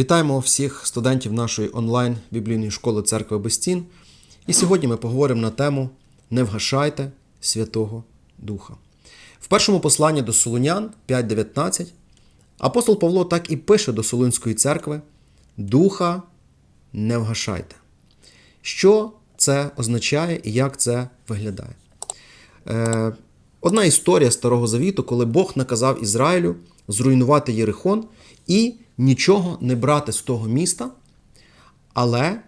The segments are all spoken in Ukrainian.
Вітаємо всіх студентів нашої онлайн біблійної школи церкви без стін. І сьогодні ми поговоримо на тему Не вгашайте Святого Духа. В першому посланні до Солунян 5.19 апостол Павло так і пише до Солунської церкви: Духа не вгашайте. Що це означає і як це виглядає? Е, Одна історія Старого Завіту, коли Бог наказав Ізраїлю зруйнувати Єрихон і нічого не брати з того міста, але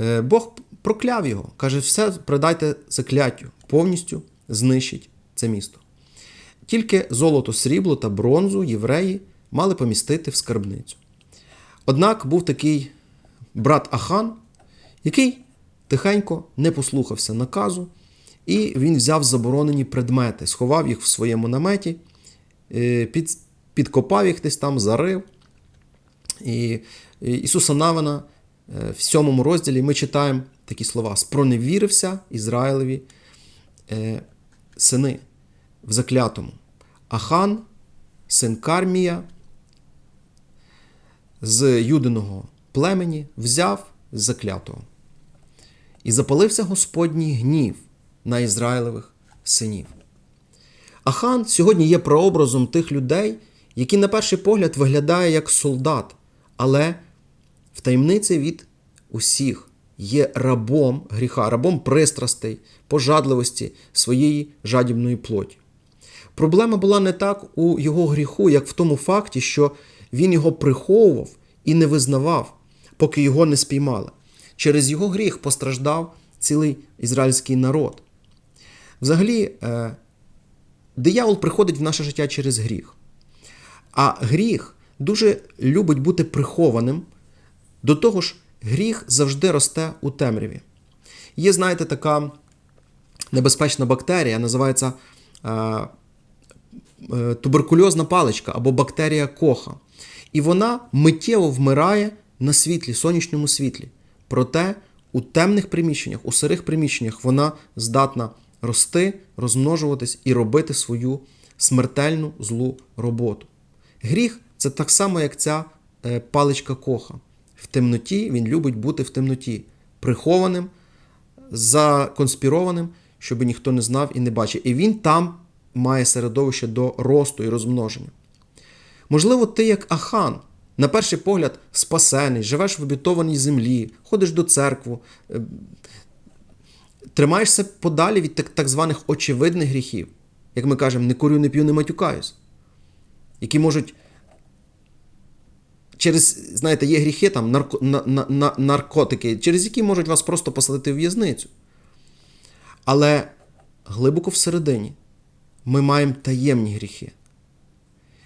е, Бог прокляв його. Каже, все придайте закляттю, повністю знищить це місто. Тільки золото, срібло та бронзу євреї мали помістити в скарбницю. Однак був такий брат Ахан, який тихенько не послухався наказу, і він взяв заборонені предмети, сховав їх в своєму наметі, е, під, підкопав їх десь там, зарив. І Ісуса Навина е, в сьомому розділі ми читаємо такі слова: спроневірився Ізраїлеві е, сини в заклятому. Ахан, син Кармія, з юдиного племені взяв з заклятого. І запалився Господній гнів на Ізраїлевих синів. Ахан сьогодні є прообразом тих людей, які на перший погляд виглядає як солдат, але в таємниці від усіх є рабом гріха, рабом пристрастей, пожадливості своєї жадібної плоті. Проблема була не так у його гріху, як в тому факті, що він його приховував і не визнавав, поки його не спіймали. Через його гріх постраждав цілий ізраїльський народ. Взагалі, е, диявол приходить в наше життя через гріх. А гріх дуже любить бути прихованим. До того ж, гріх завжди росте у темряві. Є, знаєте, така небезпечна бактерія, називається е, е, туберкульозна паличка або бактерія коха. І вона миттєво вмирає на світлі, сонячному світлі. Проте у темних приміщеннях, у сирих приміщеннях вона здатна рости, розмножуватись і робити свою смертельну злу роботу. Гріх це так само, як ця е, паличка коха. В темноті він любить бути в темноті, прихованим, законспірованим, щоб ніхто не знав і не бачив. І він там має середовище до росту і розмноження. Можливо, ти, як Ахан, на перший погляд, спасений, живеш в обітованій землі, ходиш до церкву, е, тримаєшся подалі від так, так званих очевидних гріхів, як ми кажемо, не курю, не п'ю, не матюкаюсь, які можуть. Через, знаєте, є гріхи, там, нарко, на, на, на, наркотики, через які можуть вас просто посадити в в'язницю. Але глибоко всередині ми маємо таємні гріхи.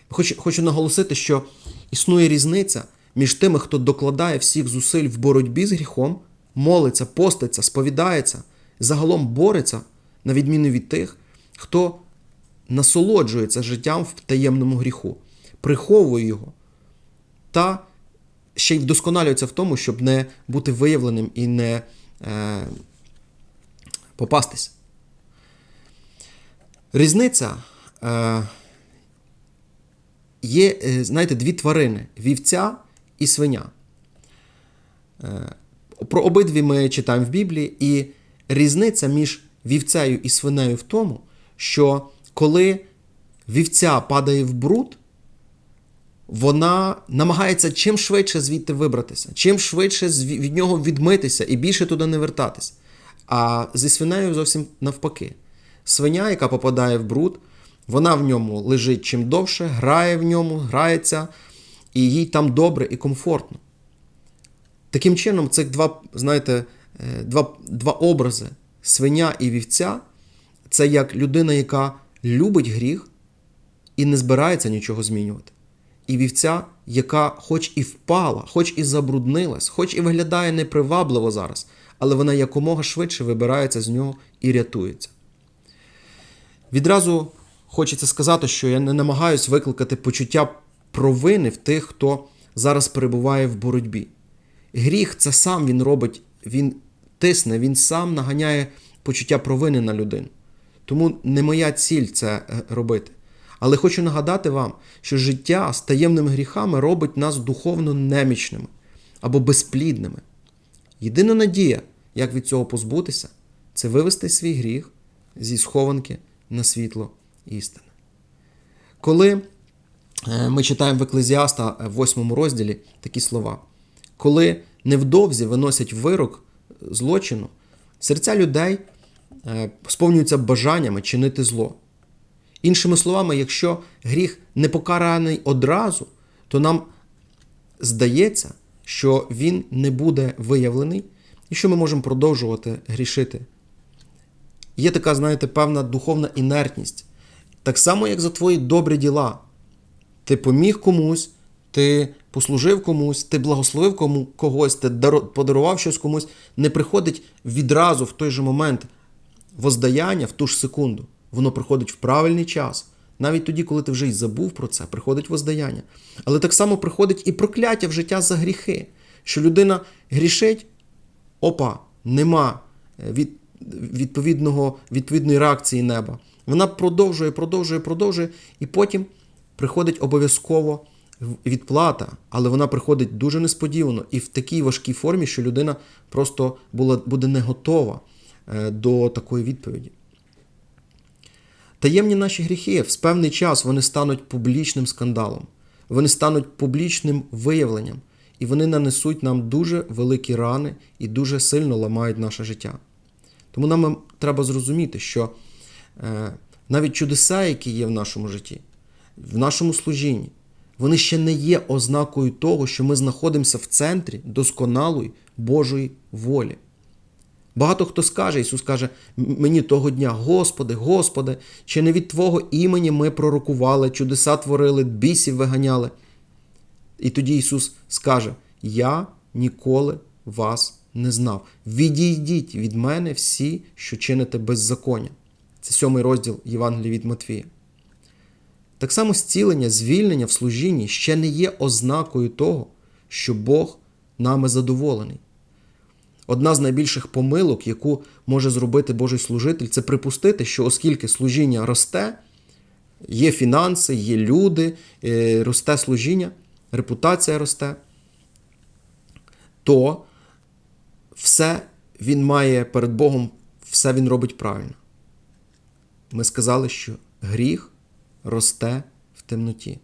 Хочу, хочу наголосити, що існує різниця між тими, хто докладає всіх зусиль в боротьбі з гріхом, молиться, поститься, сповідається, загалом бореться, на відміну від тих, хто насолоджується життям в таємному гріху, приховує його та ще й вдосконалюється в тому, щоб не бути виявленим і не е, попастись. Різниця е, є, е, знаєте, дві тварини: вівця і свиня. Е, про обидві ми читаємо в Біблії, і різниця між вівцею і свинею в тому, що коли вівця падає в бруд, вона намагається чим швидше звідти вибратися, чим швидше від нього відмитися і більше туди не вертатись. А зі свинею зовсім навпаки. Свиня, яка попадає в бруд, вона в ньому лежить чим довше, грає в ньому, грається, і їй там добре і комфортно. Таким чином, цих два, знаєте, два, два образи свиня і вівця це як людина, яка любить гріх і не збирається нічого змінювати. І вівця, яка хоч і впала, хоч і забруднилась, хоч і виглядає непривабливо зараз, але вона якомога швидше вибирається з нього і рятується. Відразу хочеться сказати, що я не намагаюсь викликати почуття провини в тих, хто зараз перебуває в боротьбі. Гріх це сам він робить, він тисне, він сам наганяє почуття провини на людину. Тому не моя ціль це робити. Але хочу нагадати вам, що життя з таємними гріхами робить нас духовно немічними або безплідними. Єдина надія, як від цього позбутися, це вивести свій гріх зі схованки на світло істини. Коли е, ми читаємо в Еклезіаста в 8 розділі такі слова, коли невдовзі виносять вирок злочину, серця людей е, сповнюються бажаннями чинити зло. Іншими словами, якщо гріх не покараний одразу, то нам здається, що він не буде виявлений і що ми можемо продовжувати грішити. Є така, знаєте, певна духовна інертність. Так само, як за твої добрі діла. Ти поміг комусь, ти послужив комусь, ти благословив кому, когось, ти подарував щось комусь, не приходить відразу в той же момент воздаяння в ту ж секунду. Воно приходить в правильний час. Навіть тоді, коли ти вже й забув про це, приходить воздаяння. Але так само приходить і прокляття в життя за гріхи, що людина грішить, опа, нема від, відповідного, відповідної реакції неба. Вона продовжує, продовжує, продовжує, і потім приходить обов'язково відплата, але вона приходить дуже несподівано і в такій важкій формі, що людина просто була, буде не готова до такої відповіді. Таємні наші гріхи в певний час вони стануть публічним скандалом, вони стануть публічним виявленням, і вони нанесуть нам дуже великі рани і дуже сильно ламають наше життя. Тому нам треба зрозуміти, що е, навіть чудеса, які є в нашому житті, в нашому служінні, вони ще не є ознакою того, що ми знаходимося в центрі досконалої Божої волі. Багато хто скаже, Ісус каже мені того дня, Господи, Господи, чи не від Твого імені ми пророкували, чудеса творили, бісів виганяли. І тоді Ісус скаже: Я ніколи вас не знав. Відійдіть від мене всі, що чините беззаконня. Це сьомий розділ Євангелія від Матвія. Так само зцілення, звільнення в служінні ще не є ознакою того, що Бог нами задоволений. Одна з найбільших помилок, яку може зробити Божий служитель, це припустити, що оскільки служіння росте, є фінанси, є люди, е, росте служіння, репутація росте, то все він має перед Богом, все він робить правильно. Ми сказали, що гріх росте в темноті.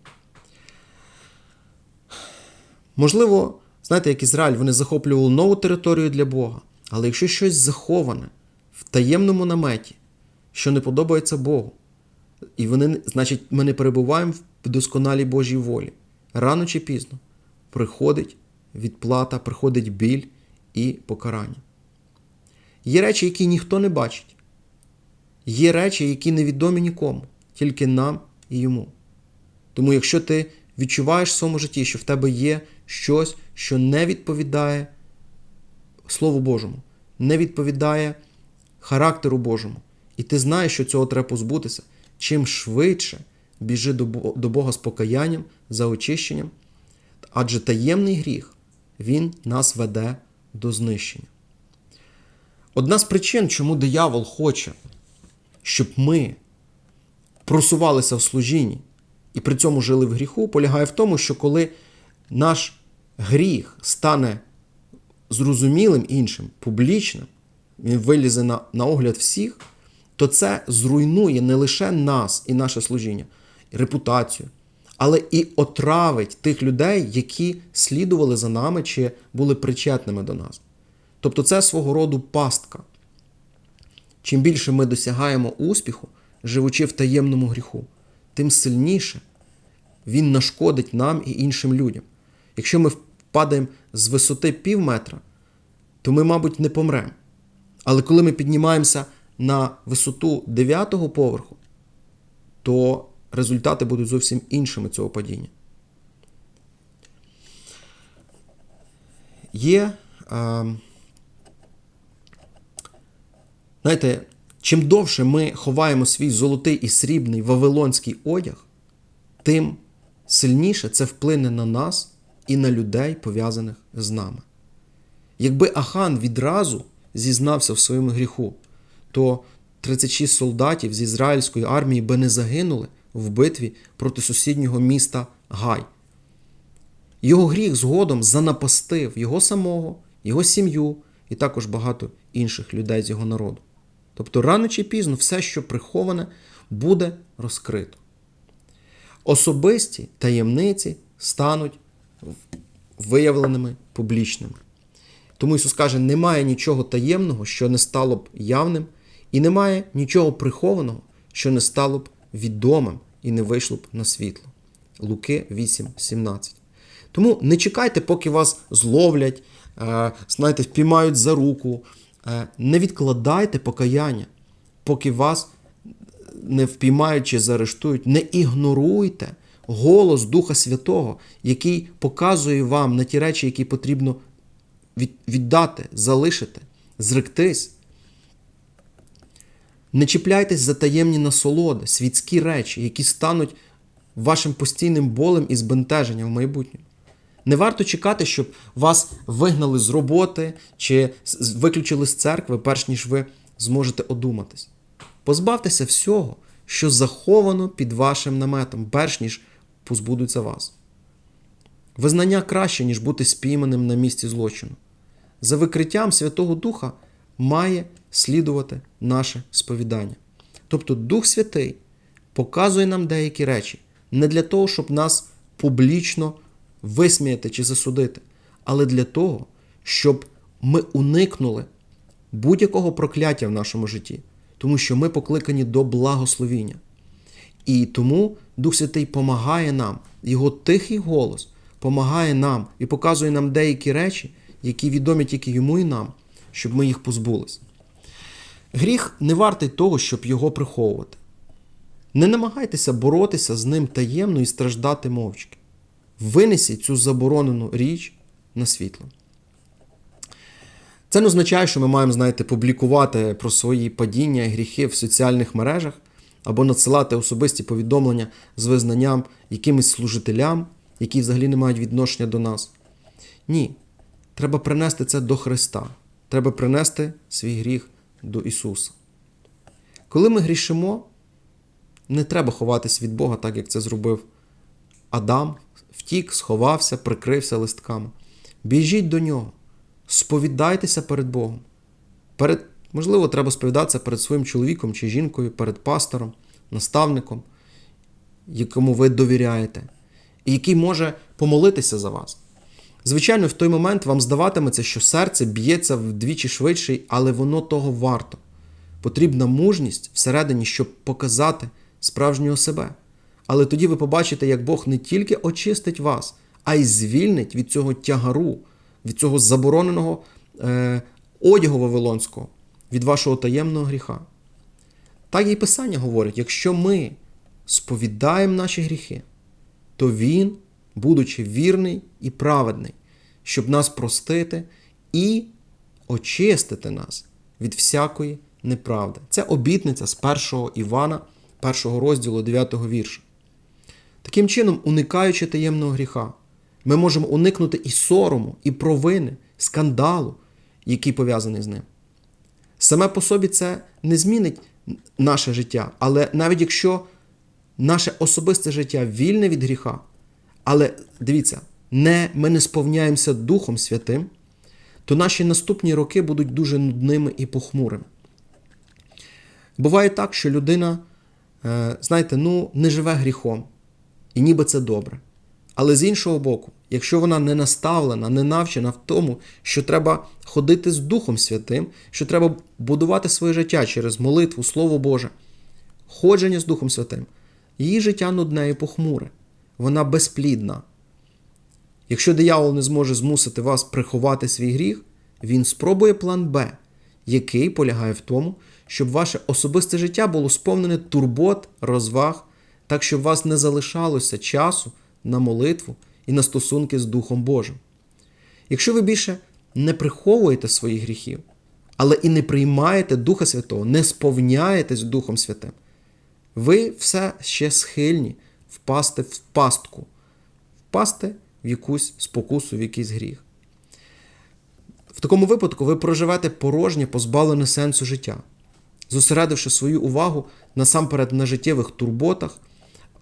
Можливо, знаєте, як Ізраїль, вони захоплювали нову територію для Бога. Але якщо щось заховане в таємному наметі, що не подобається Богу, і вони, значить, ми не перебуваємо в досконалій Божій волі. Рано чи пізно приходить відплата, приходить біль і покарання. Є речі, які ніхто не бачить. Є речі, які невідомі нікому, тільки нам і йому. Тому, якщо ти відчуваєш в своєму житті, що в тебе є щось, що не відповідає Слову Божому, не відповідає характеру Божому, і ти знаєш, що цього треба позбутися, чим швидше біжи до Бога з покаянням, за очищенням, адже таємний гріх, він нас веде до знищення. Одна з причин, чому диявол хоче, щоб ми просувалися в служінні і при цьому жили в гріху, полягає в тому, що коли наш гріх стане зрозумілим іншим, публічним, він вилізе на, на огляд всіх, то це зруйнує не лише нас і наше служіння, і репутацію, але і отравить тих людей, які слідували за нами чи були причетними до нас. Тобто це свого роду пастка. Чим більше ми досягаємо успіху, живучи в таємному гріху, тим сильніше він нашкодить нам і іншим людям. Якщо ми впадаємо з висоти пів метра, то ми, мабуть, не помремо. Але коли ми піднімаємося на висоту дев'ятого поверху, то результати будуть зовсім іншими цього падіння. Є, е, знаєте, чим довше ми ховаємо свій золотий і срібний вавилонський одяг, тим сильніше це вплине на нас і на людей, пов'язаних з нами. Якби Ахан відразу зізнався в своєму гріху, то 36 солдатів з ізраїльської армії би не загинули в битві проти сусіднього міста Гай. Його гріх згодом занапастив його самого, його сім'ю і також багато інших людей з його народу. Тобто рано чи пізно все, що приховане, буде розкрито. Особисті таємниці стануть виявленими публічними. Тому Ісус каже, немає нічого таємного, що не стало б явним, і немає нічого прихованого, що не стало б відомим і не вийшло б на світло. Луки 8:17. Тому не чекайте, поки вас зловлять, е, знаєте, впіймають за руку. Е, Не відкладайте покаяння, поки вас не впіймають чи заарештують. Не ігноруйте голос Духа Святого, який показує вам на ті речі, які потрібно віддати, залишити, зректись. Не чіпляйтесь за таємні насолоди, світські речі, які стануть вашим постійним болем і збентеженням в майбутньому. Не варто чекати, щоб вас вигнали з роботи чи виключили з церкви, перш ніж ви зможете одуматись. Позбавтеся всього, що заховано під вашим наметом, перш ніж позбудуться вас. Визнання краще, ніж бути спійманим на місці злочину. За викриттям Святого Духа має слідувати наше сповідання. Тобто Дух Святий показує нам деякі речі не для того, щоб нас публічно висміяти чи засудити, але для того, щоб ми уникнули будь-якого прокляття в нашому житті, тому що ми покликані до благословіння. І тому Дух Святий помагає нам, його тихий голос помагає нам і показує нам деякі речі, які відомі тільки йому і нам, щоб ми їх позбулись. Гріх не вартий того, щоб його приховувати. Не намагайтеся боротися з ним таємно і страждати мовчки. Винесіть цю заборонену річ на світло. Це не означає, що ми маємо, знаєте, публікувати про свої падіння і гріхи в соціальних мережах або надсилати особисті повідомлення з визнанням якимось служителям, які взагалі не мають відношення до нас. Ні. Треба принести це до Христа. Треба принести свій гріх до Ісуса. Коли ми грішимо, не треба ховатись від Бога, так як це зробив Адам, втік, сховався, прикрився листками. Біжіть до нього, сповідайтеся перед Богом. Перед, Можливо, треба сповідатися перед своїм чоловіком чи жінкою, перед пастором, наставником, якому ви довіряєте, і який може помолитися за вас. Звичайно, в той момент вам здаватиметься, що серце б'ється вдвічі швидше, але воно того варто. Потрібна мужність всередині, щоб показати справжнього себе. Але тоді ви побачите, як Бог не тільки очистить вас, а й звільнить від цього тягару, від цього забороненого е, одягу Вавилонського, від вашого таємного гріха. Так і Писання говорить: якщо ми сповідаємо наші гріхи, то Він, будучи вірний і праведний, щоб нас простити і очистити нас від всякої неправди. Це обітниця з 1 Івана, 1 розділу 9 вірша. Таким чином, уникаючи таємного гріха, ми можемо уникнути і сорому, і провини, скандалу, який пов'язаний з ним. Саме по собі це не змінить наше життя, але навіть якщо наше особисте життя вільне від гріха, але дивіться, не, ми не сповняємося Духом Святим, то наші наступні роки будуть дуже нудними і похмурими. Буває так, що людина, е, знаєте, ну, не живе гріхом, і ніби це добре. Але з іншого боку, якщо вона не наставлена, не навчена в тому, що треба ходити з Духом Святим, що треба будувати своє життя через молитву, Слово Боже, ходження з Духом Святим, її життя нудне і похмуре, вона безплідна. Якщо диявол не зможе змусити вас приховати свій гріх, він спробує план Б, який полягає в тому, щоб ваше особисте життя було сповнене турбот, розваг, так щоб у вас не залишалося часу на молитву і на стосунки з Духом Божим. Якщо ви більше не приховуєте своїх гріхів, але і не приймаєте Духа Святого, не сповняєтесь Духом Святим, ви все ще схильні впасти в пастку, впасти в якусь спокусу, в якийсь гріх. В такому випадку ви проживете порожнє, позбавлене сенсу життя, зосередивши свою увагу насамперед на життєвих турботах,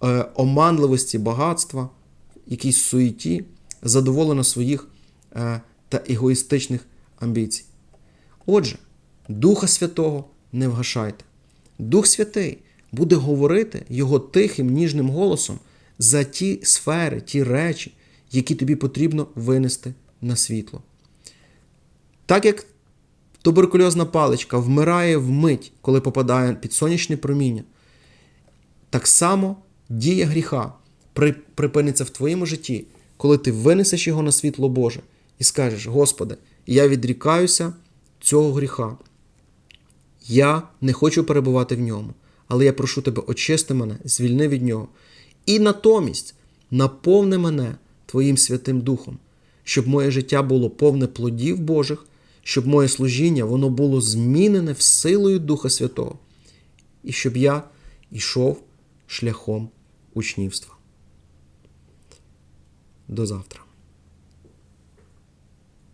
е, оманливості багатства, якійсь суєті, задоволена своїх е, та егоїстичних амбіцій. Отже, Духа Святого не вгашайте. Дух Святий буде говорити його тихим, ніжним голосом за ті сфери, ті речі, які тобі потрібно винести на світло. Так як туберкульозна паличка вмирає вмить, коли попадає під сонячне проміння, так само дія гріха припиниться в твоєму житті, коли ти винесеш його на світло Боже і скажеш: Господи, я відрікаюся цього гріха. Я не хочу перебувати в ньому, але я прошу тебе, очисти мене, звільни від нього. І натомість наповни мене Твоїм Святим Духом, щоб моє життя було повне плодів Божих, щоб моє служіння воно було змінене в силою Духа Святого, і щоб я йшов шляхом учнівства. До завтра.